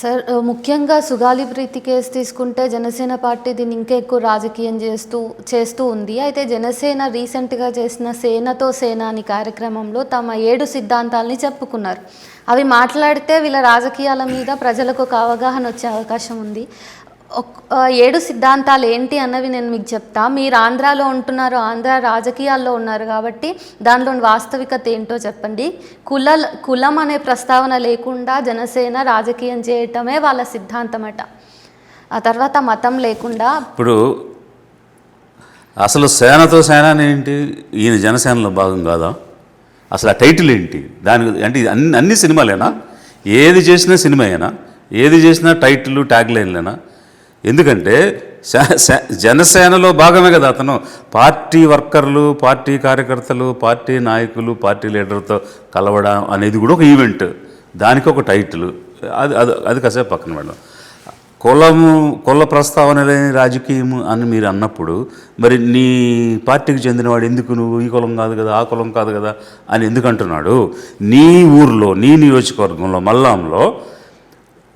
Sir ముఖ్యంగా సుగాలి ప్రీతి case తీసుకుంటే Janasena party దీన్ని ఇంకా ఎక్కువ రాజకీయం చేస్తూ చేస్తూ ఉంది. అయితే జనసేన రీసెంట్గా చేసిన సేనతో సేన అని కార్యక్రమంలో తమ ఏడు సిద్ధాంతాలని చెప్పుకున్నారు. అవి మాట్లాడితే వీళ్ళ రాజకీయాల మీద ప్రజలకు ఒక అవగాహన వచ్చే అవకాశం ఉంది. ఏడు సిద్ధాంతాలు ఏంటి అన్నవి నేను మీకు చెప్తా. మీరు ఆంధ్రాలో ఉంటున్నారు ఆంధ్ర రాజకీయాల్లో ఉన్నారు కాబట్టి దానిలోని వాస్తవికత ఏంటో చెప్పండి. కుల కులం అనే ప్రస్తావన లేకుండా జనసేన రాజకీయం చేయటమే వాళ్ళ సిద్ధాంతమట. ఆ తర్వాత మతం లేకుండా ఇప్పుడు అసలు సేనతో సేన ఏంటి? ఈయన జనసేనలో భాగం కాదా? అసలు ఆ టైటిల్ ఏంటి? దాని అంటే అన్ని అన్ని సినిమాలేనా? ఏది చేసినా సినిమాయేనా ఏది చేసినా టైటిల్ ట్యాగ్ లైన్లేనా ఎందుకంటే జనసేనలో భాగమే కదా అతను. పార్టీ వర్కర్లు పార్టీ కార్యకర్తలు పార్టీ నాయకులు పార్టీ లీడర్తో కలవడం అనేది కూడా ఒక ఈవెంట్. దానికి ఒక టైటిల్. అది అది అది కాసేపు పక్కన పెడదాం. కులము కుల ప్రస్తావన లేని రాజకీయం అని మీరు అన్నప్పుడు మరి నీ పార్టీకి చెందినవాడు ఎందుకు నువ్వు ఈ కులం కాదు కదా ఆ కులం కాదు కదా అని ఎందుకు అంటున్నాడు నీ ఊర్లో నీ నియోజకవర్గంలో మల్లాంలో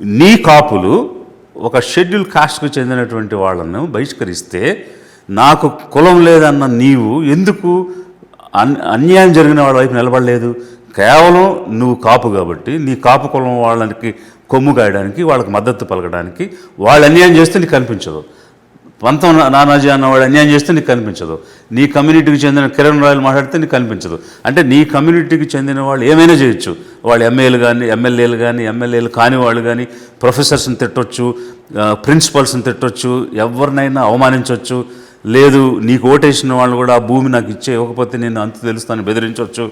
నీ కాపులు ఒక షెడ్యూల్ కాస్ట్కు చెందినటువంటి వాళ్ళను బహిష్కరిస్తే నాకు కులం లేదన్న నీవు ఎందుకు అన్ అన్యాయం జరిగిన వాళ్ళ వైపు నిలబడలేదు? కేవలం నువ్వు కాపు కాబట్టి నీ కాపు కులం వాళ్ళకి కొమ్ము కాయడానికి వాళ్ళకి మద్దతు పలకడానికి వాళ్ళు అన్యాయం చేస్తే నీకు కనిపించదు. పంతం నానాజీ అన్నవాడు అన్యాయం చేస్తే నీకు కనిపించదు. నీ కమ్యూనిటీకి చెందిన కిరణ్ రాయల్ మాట్లాడితే నీకు కనిపించదు. అంటే నీ కమ్యూనిటీకి చెందిన వాళ్ళు ఏమైనా చేయొచ్చు. వాళ్ళు ఎమ్మెల్యేలు కానీ ఎమ్మెల్యేలు కానీ ఎమ్మెల్యేలు కాని వాళ్ళు కానీ ప్రొఫెసర్స్ని తిట్టొచ్చు ప్రిన్సిపల్స్ని తిట్టొచ్చు ఎవరినైనా అవమానించవచ్చు లేదు నీకు ఓటేసిన వాళ్ళు కూడా ఆ భూమి నాకు ఇచ్చే ఇవ్వకపోతే నేను అంత తెలుస్తాను బెదిరించవచ్చు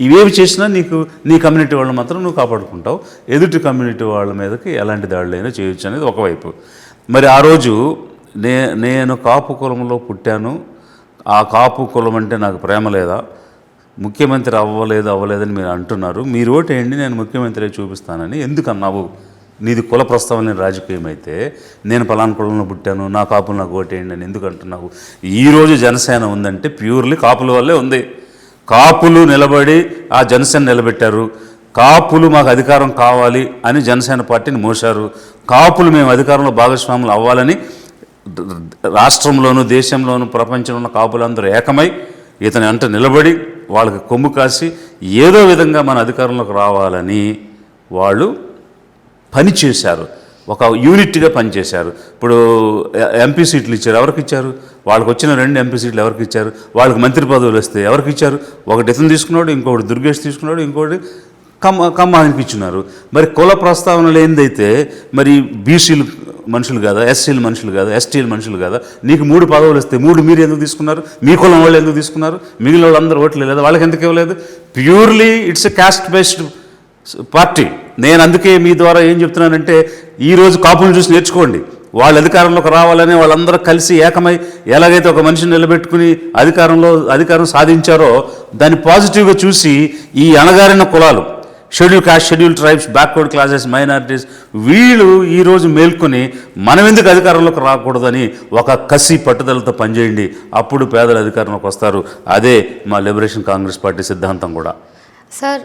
ఇవేవి చేసినా నీకు నీ కమ్యూనిటీ వాళ్ళు మాత్రం నువ్వు కాపాడుకుంటావు. ఎదుటి కమ్యూనిటీ వాళ్ళ మీదకి ఎలాంటి దాడులైనా చేయొచ్చు అనేది ఒకవైపు. మరి ఆ రోజు నే నేను కాపు కులంలో పుట్టాను. ఆ కాపు కులం అంటే నాకు ప్రేమ లేదా? ముఖ్యమంత్రి అవ్వలేదు అవ్వలేదని మీరు అంటున్నారు. మీరు ఓటేయండి నేను ముఖ్యమంత్రి చూపిస్తానని ఎందుకన్నావు? నీది కుల ప్రస్తావన రాజకీయం అయితే నేను పలానా కులంలో పుట్టాను నా కాపులు నాకు ఓటేయండి అని ఎందుకు అంటున్నావు? ఈరోజు జనసేన ఉందంటే ప్యూర్లీ కాపుల వల్లే ఉంది. కాపులు నిలబడి ఆ జనసేన నిలబెట్టారు. కాపులు మాకు అధికారం కావాలి అని జనసేన పార్టీని మోశారు. కాపులు మేము అధికారంలో భాగస్వాములు అవ్వాలని రాష్ట్రంలోను దేశంలోను ప్రపంచంలో ఉన్న కాపులందరూ ఏకమై ఇతని అంట నిలబడి వాళ్ళకి కొమ్ము కాసి ఏదో విధంగా మన అధికారంలోకి రావాలని వాళ్ళు పనిచేశారు ఒక యూనిట్గా పనిచేశారు ఇప్పుడు ఎంపీ సీట్లు ఇచ్చారు. ఎవరికి ఇచ్చారు? వాళ్ళకి వచ్చిన రెండు ఎంపీ సీట్లు ఎవరికి ఇచ్చారు? వాళ్ళకి మంత్రి పదవులు వస్తే ఎవరికి ఇచ్చారు? ఒకటి ఇతను తీసుకున్నాడు ఇంకొకటి దుర్గేష్ తీసుకున్నాడు ఇంకొకటి కమ్మ కమ్మ అనిపించున్నారు మరి కుల ప్రస్తావన లేనిదైతే మరి బీసీలు మనుషులు కాదా? ఎస్సీలు మనుషులు కాదా? ఎస్టీలు మనుషులు కాదా? నీకు మూడు పదవులు ఇస్తే మూడు మీరు ఎందుకు తీసుకున్నారు? మీ కులం వాళ్ళు ఎందుకు తీసుకున్నారు? మిగిలిన వాళ్ళందరూ ఓట్లు లేదా వాళ్ళకి ఎందుకు ఇవ్వలేదు? Purely it's a caste based party. నేను అందుకే మీ ద్వారా ఏం చెప్తున్నానంటే ఈరోజు కాపులు చూసి నేర్చుకోండి. వాళ్ళ అధికారంలోకి రావాలని వాళ్ళందరూ కలిసి ఏకమై ఎలాగైతే ఒక మనిషిని నిలబెట్టుకుని అధికారంలో అధికారం సాధించారో దాన్ని పాజిటివ్గా చూసి ఈ అణగారిన కులాలు schedule caste schedule tribes backward classes minorities వీళ్ళు ఈరోజు మేల్కొని మనం ఎందుకు అధికారంలోకి రాకూడదని ఒక కసి పట్టుదలతో పనిచేయండి. అప్పుడు పేదల అధికారంలోకి వస్తారు. అదే మా లిబరేషన్ కాంగ్రెస్ పార్టీ సిద్ధాంతం కూడా. సార్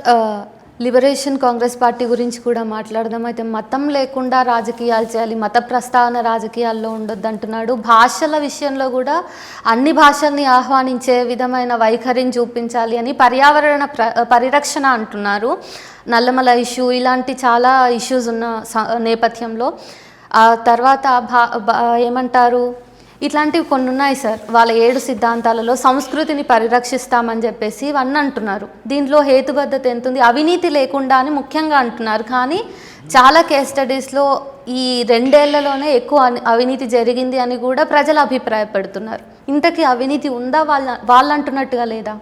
లిబరేషన్ కాంగ్రెస్ పార్టీ గురించి కూడా మాట్లాడదాం. అయితే మతం లేకుండా రాజకీయాలు చేయాలి మత ప్రస్తావన రాజకీయాల్లో ఉండొద్దు అంటున్నాడు. భాషల విషయంలో కూడా అన్ని భాషల్ని ఆహ్వానించే విధమైన వైఖరిని చూపించాలి అని పర్యావరణ ప్ర పరిరక్షణ అంటున్నారు. నల్లమల ఇష్యూ ఇలాంటి చాలా ఇష్యూస్ ఉన్న స- నేపథ్యంలో. ఆ తర్వాత భా భా- ఏమంటారు? ఇట్లాంటివి కొన్ని ఉన్నాయి సార్. వాళ్ళ ఏడు సిద్ధాంతాలలో సంస్కృతిని పరిరక్షిస్తామని చెప్పేసి ఇవన్నీ అంటున్నారు. దీంట్లో హేతుబద్ధత ఎంత ఉంది అవినీతి లేకుండా అని ముఖ్యంగా అంటున్నారు. కానీ చాలా కేస్ స్టడీస్లో ఈ రెండేళ్ళలోనే ఎక్కువ అవినీతి జరిగింది అని కూడా ప్రజలు అభిప్రాయపడుతున్నారు. ఇంతకీ అవినీతి ఉందా? వాళ్ళ వాళ్ళు అంటున్నట్టుగా లేదా?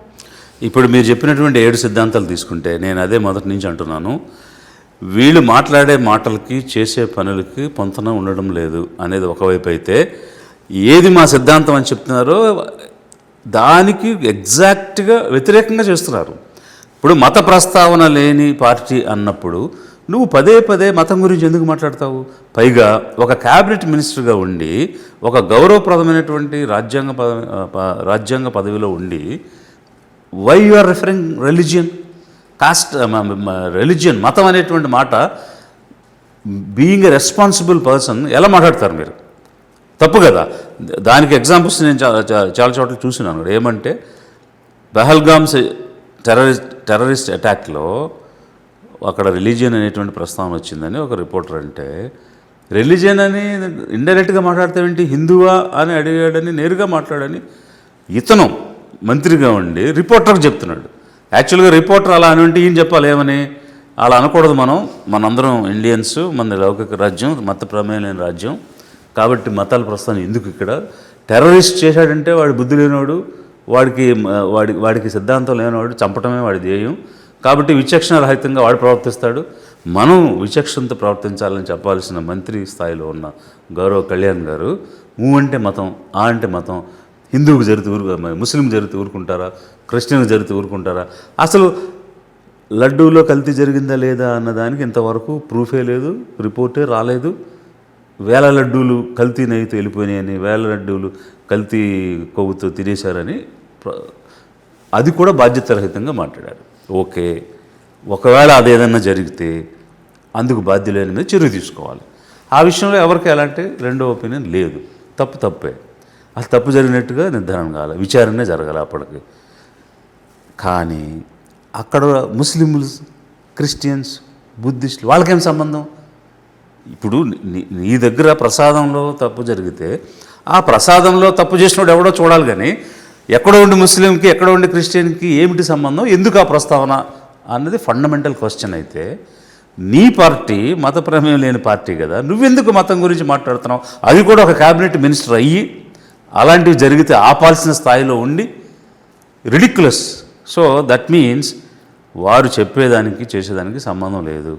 ఇప్పుడు మీరు చెప్పినటువంటి ఏడు సిద్ధాంతాలు తీసుకుంటే నేను అదే మొదటి నుంచి అంటున్నాను. వీళ్ళు మాట్లాడే మాటలకి చేసే పనులకి పొంతన ఉండడం లేదు అనేది ఒకవైపు అయితే ఏది మా సిద్ధాంతం అని చెప్తున్నారో దానికి ఎగ్జాక్ట్గా వ్యతిరేకంగా చేస్తున్నారు. ఇప్పుడు మత ప్రస్తావన లేని పార్టీ అన్నప్పుడు నువ్వు పదే పదే మతం గురించి ఎందుకు మాట్లాడతావు? పైగా ఒక క్యాబినెట్ మినిస్టర్గా ఉండి ఒక గౌరవప్రదమైనటువంటి రాజ్యాంగ పద రాజ్యాంగ పదవిలో ఉండి why you are referring religion caste religion మతం అనేటువంటి మాట బీయింగ్ ఎ రెస్పాన్సిబుల్ పర్సన్ ఎలా మాట్లాడతారు మీరు? తప్పు కదా. దానికి ఎగ్జాంపుల్స్ నేను చాలా చాలా- చోట్ల చూసినాను. ఏమంటే బహల్గామ్స్ టెర్రరిస్ట్ టెర్రరిస్ట్ అటాక్లో అక్కడ రిలీజియన్ అనేటువంటి ప్రస్తావన వచ్చిందని ఒక రిపోర్టర్ అంటే రిలీజియన్ అని ఇండైరెక్ట్గా మాట్లాడతావేంటి హిందువా? అని అడిగాడని నేరుగా మాట్లాడని ఇతను మంత్రిగా ఉండి రిపోర్టర్కి చెప్తున్నాడు. యాక్చువల్గా రిపోర్టర్ అలా అని అంటే ఈయన చెప్పాలి ఏమని? అలా అనకూడదు మనం. మనందరం ఇండియన్స్ మన లౌకిక రాజ్యం మత ప్రమేయం రాజ్యం. కాబట్టి మతాల ప్రస్థానం ఎందుకు ఇక్కడ? టెర్రరిస్ట్ చేశాడంటే వాడి బుద్ధి లేనివాడు వాడికి వాడి వాడికి సిద్ధాంతం లేనివాడు చంపటమే వాడి ధ్యేయం. కాబట్టి విచక్షణ రహితంగా వాడు ప్రవర్తిస్తాడు. మనం విచక్షణతో ప్రవర్తించాలని చెప్పాల్సిన మంత్రి స్థాయిలో ఉన్న గౌరవ కళ్యాణ్ గారు ఊ అంటే మతం ఆ అంటే మతం హిందువుకు జరిగితే ఊరు ముస్లిం జరిగితే ఊరుకుంటారా? క్రిస్టియన్కి జరిగితే ఊరుకుంటారా? అసలు లడ్డూలో కల్తీ జరిగిందా లేదా అన్నదానికి ఇంతవరకు ప్రూఫే లేదు రిపోర్టే రాలేదు. వేల లడ్డూలు కల్తీ నెయ్యితో వెళ్ళిపోయినాయని వేల లడ్డూలు కల్తీ కొవ్వుతో తినేశారని అది కూడా బాధ్యతారహితంగా మాట్లాడారు. ఓకే ఒకవేళ అది జరిగితే అందుకు బాధ్యులైన మీద చర్య తీసుకోవాలి. ఆ విషయంలో ఎవరికి ఎలాంటి రెండో ఒపీనియన్ లేదు. తప్పు తప్పే. అది తప్పు జరిగినట్టుగా నిర్ధారణ కావాలి విచారణ జరగాలి అప్పటికి. కానీ అక్కడ ముస్లింలు క్రిస్టియన్స్ బుద్ధిస్టులు వాళ్ళకేం సంబంధం? ఇప్పుడు నీ- దగ్గర ప్రసాదంలో తప్పు జరిగితే ఆ ప్రసాదంలో తప్పు చేసినోడు ఎవడో చూడాలి కానీ ఎక్కడ ఉండి ముస్లింకి ఎక్కడ ఉండి క్రిస్టియన్కి ఏమిటి సంబంధం ఎందుకు ఆ ప్రస్తావన అన్నది ఫండమెంటల్ క్వశ్చన్ అయితే నీ పార్టీ మత ప్రమేయం లేని పార్టీ కదా నువ్వెందుకు మతం గురించి మాట్లాడుతున్నావు? అది కూడా ఒక క్యాబినెట్ మినిస్టర్ అయ్యి అలాంటివి జరిగితే ఆపాల్సిన స్థాయిలో ఉండి రిడిక్యులస్ సో దట్ మీన్స్ వారు చెప్పేదానికి చేసేదానికి సంబంధం లేదు.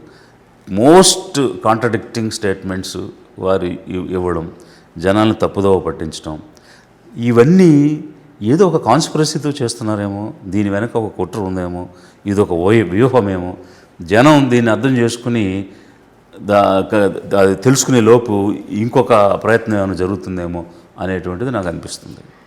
మోస్ట్ కాంట్రడిక్టింగ్ స్టేట్మెంట్స్ వారు ఇవ్వడం జనాలను తప్పుదోవ పట్టించడం ఇవన్నీ ఏదో ఒక కాన్స్పిరసీతో చేస్తున్నారేమో దీని వెనక ఒక కుట్ర ఉందేమో ఇది ఒక వ్యూహమేమో జనం దీన్ని అర్థం చేసుకుని దా- తెలుసుకునే లోపు ఇంకొక ప్రయత్నం ఏమైనా జరుగుతుందేమో అనేటువంటిది నాకు అనిపిస్తుంది.